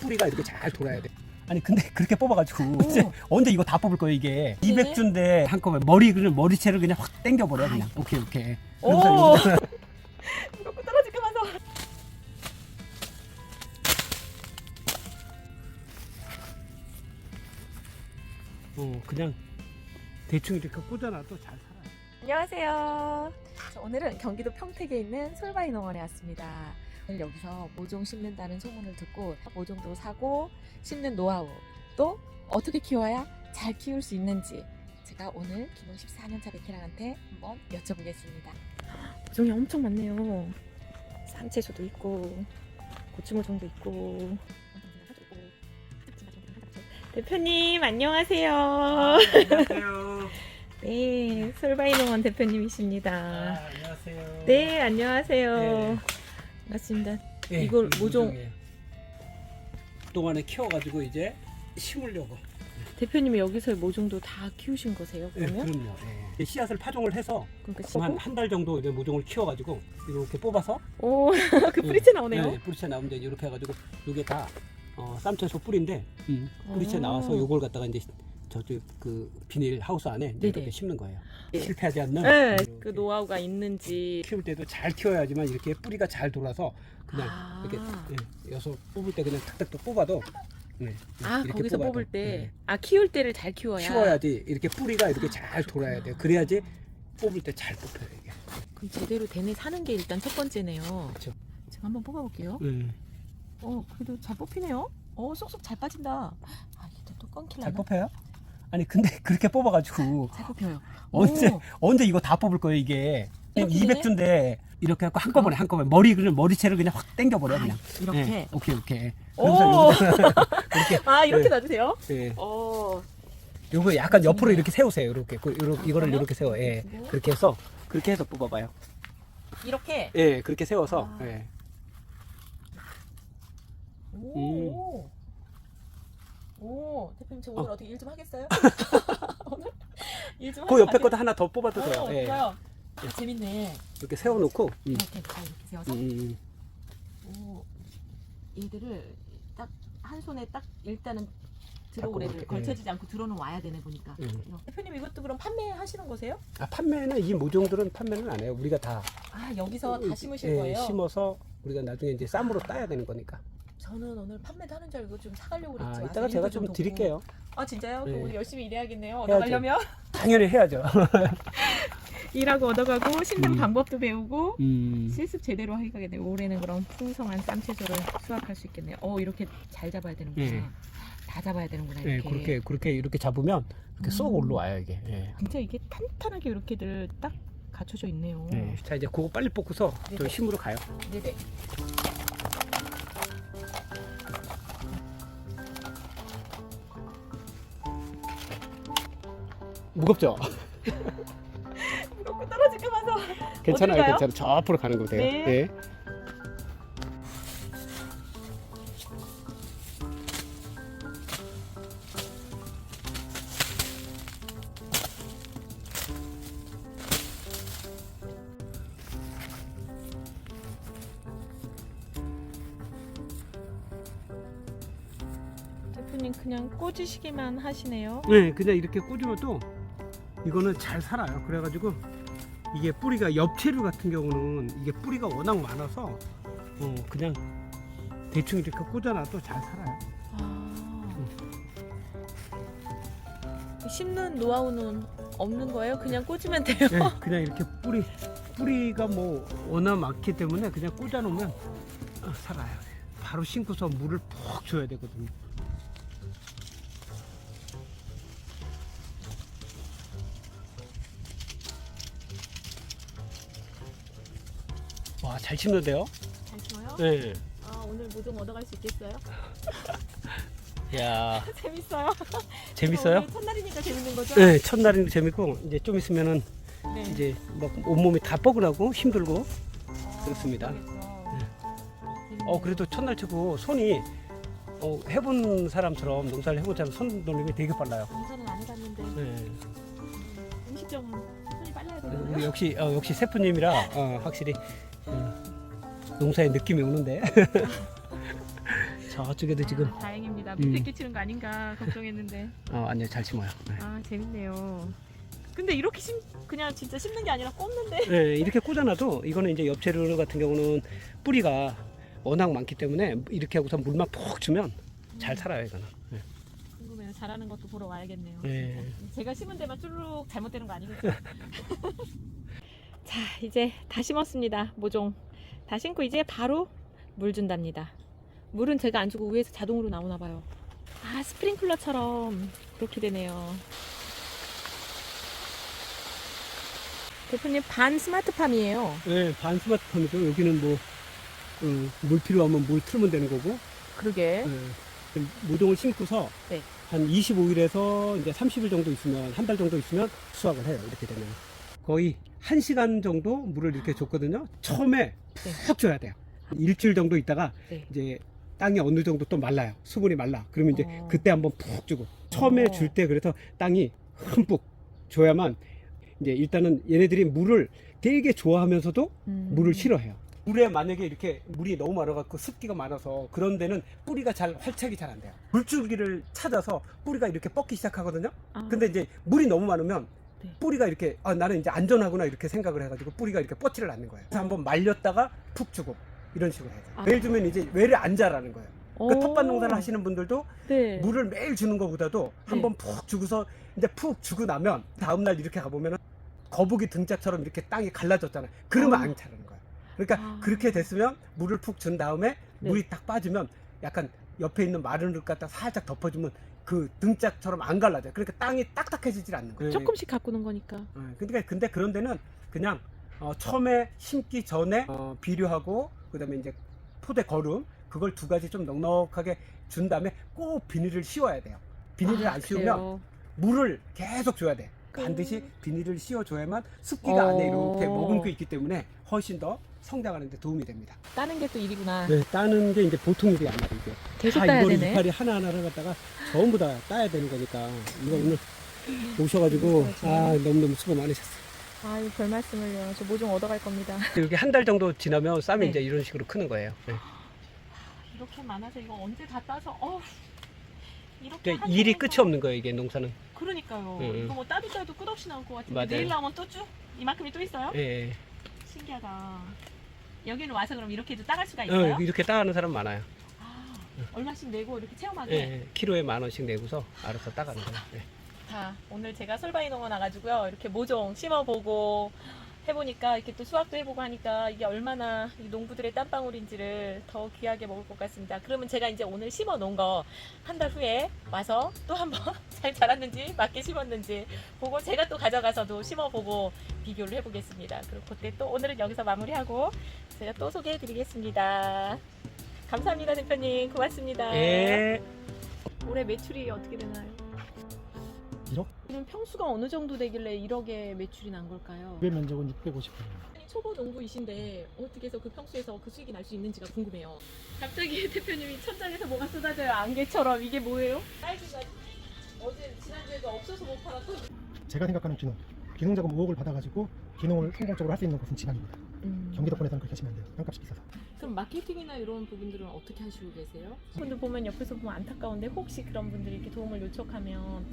뿌리가 이렇게 잘 돌아야 돼. 아니 근데 그렇게 뽑아가지고 이제 언제 이거 다 뽑을 거예요 이게 네. 200주인데 한꺼번에 머리 그냥 머리채를 그냥 확 당겨버려 그냥 오케이 오케이 오. 이렇게 떨어질까 봐서. 어 그냥 대충 이렇게 꽂아놔도 잘 살아요 안녕하세요. 자, 오늘은 경기도 평택에 있는 솔바이 농원에 왔습니다. 오늘 여기서 모종 심는다는 소문을 듣고 모종도 사고 심는 노하우 또 어떻게 키워야 잘 키울 수 있는지 제가 오늘 기본 14년차 베테랑한테 한번 여쭤보겠습니다. 모종이 엄청 많네요. 산채소도 있고 고추모종도 있고 대표님 안녕하세요. 안녕하세요 네, 솔바이 농원 대표님이십니다. 아, 안녕하세요 네, 안녕하세요. 네. 반갑습니다. 예, 이걸 이 모종- 모종이에요. 그동안에 키워가지고 이제 심으려고 대표님이 여기서 모종도 다 키우신 거세요? 예, 그러면? 그럼요 예. 씨앗을 파종을 해서 그러니까 한 쓰고? 한달 정도 이제 모종을 키워가지고 이렇게 뽑아서 오, 그 뿌리채 나오네요. 네, 뿌리채 나오면 이제 이렇게 해가지고 이게 다 어, 쌈채소 뿌리인데 음, 뿌리채 오. 나와서 요걸 갖다가 이제 저쪽 그 비닐 하우스 안에 이제 네네. 이렇게 심는 거예요. 네. 실패하지 않는 네, 그 노하우가 있는지. 키울 때도 잘 키워야지만 이렇게 뿌리가 잘 돌아서 그냥 아. 이렇게 예, 여서 뽑을 때 그냥 탁탁 또 뽑아도 네, 아, 이렇게 거기서 뽑아도, 뽑을 때, 네. 아, 키울 때를 잘 키워야. 키워야지 이렇게 뿌리가 이렇게 잘 그렇구나. 돌아야 돼요. 그래야지 뽑을 때 잘 뽑혀요 이게. 그럼 제대로 되네 사는 게 일단 첫 번째네요. 그렇죠. 제가 한번 뽑아볼게요. 음, 어, 그래도 잘 뽑히네요. 어, 쏙쏙 잘 빠진다. 아, 이게 또 끊길라나? 잘 뽑혀요? 아니 근데 그렇게 뽑아가지고 잘 뽑혀요. 언제 오. 언제 이거 다 뽑을 거예요 이게 이렇게 200주인데 이렇게 해갖고 한꺼번에 한꺼번에 머리 그냥 머리채를 그냥 확 당겨버려 아, 그냥 이렇게. 예, 오케이 오케이 오. 이렇게 아, 이렇게 네. 놔주세요? 예, 어. 요거 약간 옆으로 이렇게 세우세요 이렇게 그, 요러, 이거를? 이렇게 세워 예? 그렇게 해서 그렇게 해서 뽑아봐요 이렇게. 예 그렇게 세워서 아. 예 오. 오, 대표님 저 오늘 어. 어. 떻게 일 좀 하겠어요? 오늘 일 좀 그 옆에 것도 하나 더 뽑아도 돼요 오, 예 좋아요. 아, 재밌네. 이렇게 세워놓고 음. 이렇게 잘 이렇게 세워서. 음, 오, 얘들을 딱 한 손에 딱 일단은 들어올 잡고 애들 이렇게, 걸쳐지지 않고 들어는 와야 되네 보니까. 음. 이거. 대표님 이것도 그럼 판매하시는 거세요? 아 판매는 이 모종들은 판매는 안 해요 우리가 다 아 여기서 다 심으실 예, 거예요? 심어서 우리가 나중에 이제 쌈으로 따야 되는 거니까 저는 오늘 판매도 하는 줄 알고 좀 사가려고 아 그랬지. 이따가 제가 좀 돕고. 드릴게요 아 진짜요? 네. 오늘 열심히 일해야겠네요. 해야죠. 얻어가려면 당연히 해야죠 일하고 얻어가고 심는 음. 방법도 배우고 음. 실습 제대로 하겠네요. 올해는 그럼 풍성한 쌈채소를 수확할 수 있겠네요. 어 이렇게 잘 잡아야 되는구나. 예. 다 잡아야 되는구나 예, 이렇게. 그렇게 그렇게 이렇게 잡으면 이렇게 쏙 음. 올라와요 이게. 예. 진짜 이게 탄탄하게 이렇게들 딱 갖춰져 있네요. 예. 자 이제 그거 빨리 뽑고서 저 네네. 심으러 가요. 네네. 무겁죠? 무겁고 떨어질까 봐서. 괜찮아요, 어딜? 괜찮아요. 저 앞으로 가는 거 돼요. 네. 예. 대표님 그냥 꽂으시기만 하시네요. 네, 그냥 이렇게 꽂으면 또 이거는 잘 살아요. 그래가지고 이게 뿌리가 엽채류 같은 경우는 이게 뿌리가 워낙 많아서 어, 그냥 대충 이렇게 꽂아놔도 잘 살아요. 아. 심는 노하우는 없는 거예요? 그냥 꽂으면 돼요? 네, 그냥 이렇게 뿌리 뿌리가 뭐 워낙 많기 때문에 그냥 꽂아놓으면 어, 살아요. 바로 심고서 물을 푹 줘야 되거든요. 와, 잘 심는데요? 잘 키워요? 네. 아 오늘 모종 얻어갈 수 있겠어요? 야, 재밌어요. 재밌어요? 오늘 첫날이니까 재밌는 거죠? 네, 첫날은 재밌고 이제 좀 있으면은 네. 이제 막 온몸이 다 뻐근하고 힘들고 아, 그렇습니다. 그러겠어. 어 그래도 첫날 치고 손이 어, 해본 사람처럼 농사를 해본 사람 손 돌림이 되게 빨라요. 농사는 안 해봤는데 네. 음식점은 손이 빨라야 우리 되나요? 역시 어, 역시 세프님이라 어, 확실히 음, 농사의 느낌이 오는데 저쪽에도 지금 아, 다행입니다. 음. 밑에 끼치는 거 아닌가 걱정했는데. 어, 아니요 잘 심어요. 네. 아 재밌네요. 근데 이렇게 심 그냥 진짜 심는 게 아니라 꽂는데. 네, 이렇게 꽂아놔도 이거는 이제 엽채류 같은 경우는 뿌리가 워낙 많기 때문에 이렇게 하고서 물만 푹 주면 잘 살아요 이거는. 네. 궁금해요. 잘하는 것도 보러 와야겠네요. 네. 제가 심은 데만 쭈르륵 잘못되는 거 아니겠죠? 자, 이제 다 심었습니다. 모종. 다 심고 이제 바로 물 준답니다. 물은 제가 안 주고 위에서 자동으로 나오나 봐요. 아, 스프링클러처럼 그렇게 되네요. 대표님 반 스마트팜이에요. 네, 반 스마트팜이죠. 여기는 뭐, 음, 물 필요하면 물 틀면 되는 거고, 그러게. 네. 모종을 심고서 네. 한 25일에서 이제 30일 정도 있으면, 한 달 정도 있으면 수확을 해요. 이렇게 되면. 거의 1시간 정도 물을 이렇게 줬거든요. 처음에 네. 푹 줘야 돼요. 일주일 정도 있다가 네. 이제 땅이 어느 정도 또 말라요. 수분이 말라. 그러면 이제 어. 그때 한번 푹 주고. 처음에 어. 줄때 그래서 땅이 흠뻑 줘야만 이제 일단은 얘네들이 물을 되게 좋아하면서도 음. 물을 싫어해요. 물에 만약에 이렇게 물이 너무 많아갖고 습기가 많아서 그런 데는 뿌리가 잘 활착이 잘 안 돼요. 물줄기를 찾아서 뿌리가 이렇게 뻗기 시작하거든요. 아, 근데 이제 물이 너무 많으면 네. 뿌리가 이렇게 아, 나는 이제 안전하구나 이렇게 생각을 해가지고 뿌리가 이렇게 뻗지를 않는 거예요. 그래서 한번 말렸다가 푹 주고 이런 식으로 해야 돼요. 아. 매일 주면 이제 왜를 안 자라는 거예요. 그 오. 텃밭 농사를 하시는 분들도 네. 물을 매일 주는 것보다도 네. 한번 푹 주고서 이제 푹 주고 나면 다음날 이렇게 가보면은 거북이 등짝처럼 이렇게 땅이 갈라졌잖아요. 그러면 어. 안 차는 거예요. 그러니까 아. 그렇게 됐으면 물을 푹 준 다음에 네. 물이 딱 빠지면 약간 옆에 있는 마른 흙 갖다 살짝 덮어주면 그 등짝처럼 안 갈라져요. 그러니까 땅이 딱딱해지질 않는 거예요. 조금씩 가꾸는 거니까. 어, 근데, 근데 그런 데는 그냥 어, 처음에 심기 전에 어, 비료하고 그다음에 이제 포대 거름 그걸 두 가지 좀 넉넉하게 준 다음에 꼭 비닐을 씌워야 돼요. 비닐을 아, 안 씌우면 그래요? 물을 계속 줘야 돼. 반드시 음. 비닐을 씌워줘야만 습기가 안에 어. 이렇게 머금고 있기 때문에 훨씬 더 성장하는 데 도움이 됩니다. 따는 게 또 일이구나. 네, 따는 게 이제 보통 일이 아니에요. 이게. 계속 다 따야 이거를 되네. 이파리 하나하나를 갖다가 전부 다 따야 되는 거니까 이거 오늘 오셔가지고 그렇죠. 아 너무너무 수고 많으셨어요. 아유, 별 말씀을요. 저 모종 얻어갈 겁니다. 이렇게 한달 정도 지나면 쌈이 네. 이제 이런 식으로 크는 거예요. 네. 이렇게 많아서 이거 언제 다 따서 어 이렇게 그러니까 일이 끝이 없는 거예요, 이게 농사는. 그러니까요. 응, 응. 이거 뭐 따도 따도 끝없이 나올 것 같은데 맞아요. 내일 나오면 또 쭉? 이만큼이 또 있어요? 예. 예. 신기하다. 여기는 와서 그럼 이렇게도 따갈 수가 어, 있어요? 이렇게 따가는 사람 많아요. 아, 얼마씩 내고 이렇게 체험하게? 예, 예. 키로에 만 원씩 내고서 알아서 따가는 거예요. 예. 자, 오늘 제가 솔바이 농원 와가지고요. 이렇게 모종 심어보고 해보니까 이렇게 또 수확도 해보고 하니까 이게 얼마나 이 농부들의 땀방울인지를 더 귀하게 먹을 것 같습니다. 그러면 제가 이제 오늘 심어 놓은 거 한 달 후에 와서 또 한번 잘 자랐는지 맞게 심었는지 보고 제가 또 가져가서도 심어보고 비교를 해보겠습니다. 그리고 그때 또 오늘은 여기서 마무리하고 제가 또 소개해드리겠습니다. 감사합니다, 대표님. 고맙습니다. 예. 올해 매출이 어떻게 되나요? 1억? 그럼 평수가 어느 정도 되길래 1억의 매출이 난 걸까요? 배 면적은 650평. 아니, 초보 농부이신데 어떻게 해서 그 평수에서 그 수익이 날 수 있는지가 궁금해요. 갑자기 대표님이 천장에서 뭐가 쏟아져요 안개처럼 이게 뭐예요? 딸기가 어제 지난주에도 없어서 못 팔았고. 제가 생각하는 귀농. 귀농자금 5억을 받아가지고 귀농을 성공적으로 할 수 있는 것은 지방입니다. 경기도권에서는 그렇게 하시면 안 돼요. 땅값이 비싸서. 음. 그럼 마케팅이나 이런 부분들은 어떻게 하시고 계세요? 분들 보면 옆에서 보면 안타까운데 혹시 그런 분들이 이렇게 도움을 요청하면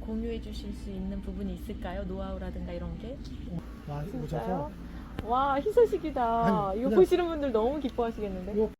공유해 주실 수 있는 부분이 있을까요? 노하우라든가 이런 게? 와, 진짜요? 오셔서 와 희소식이다. 아니, 이거 그냥- 보시는 분들 너무 기뻐하시겠는데? 요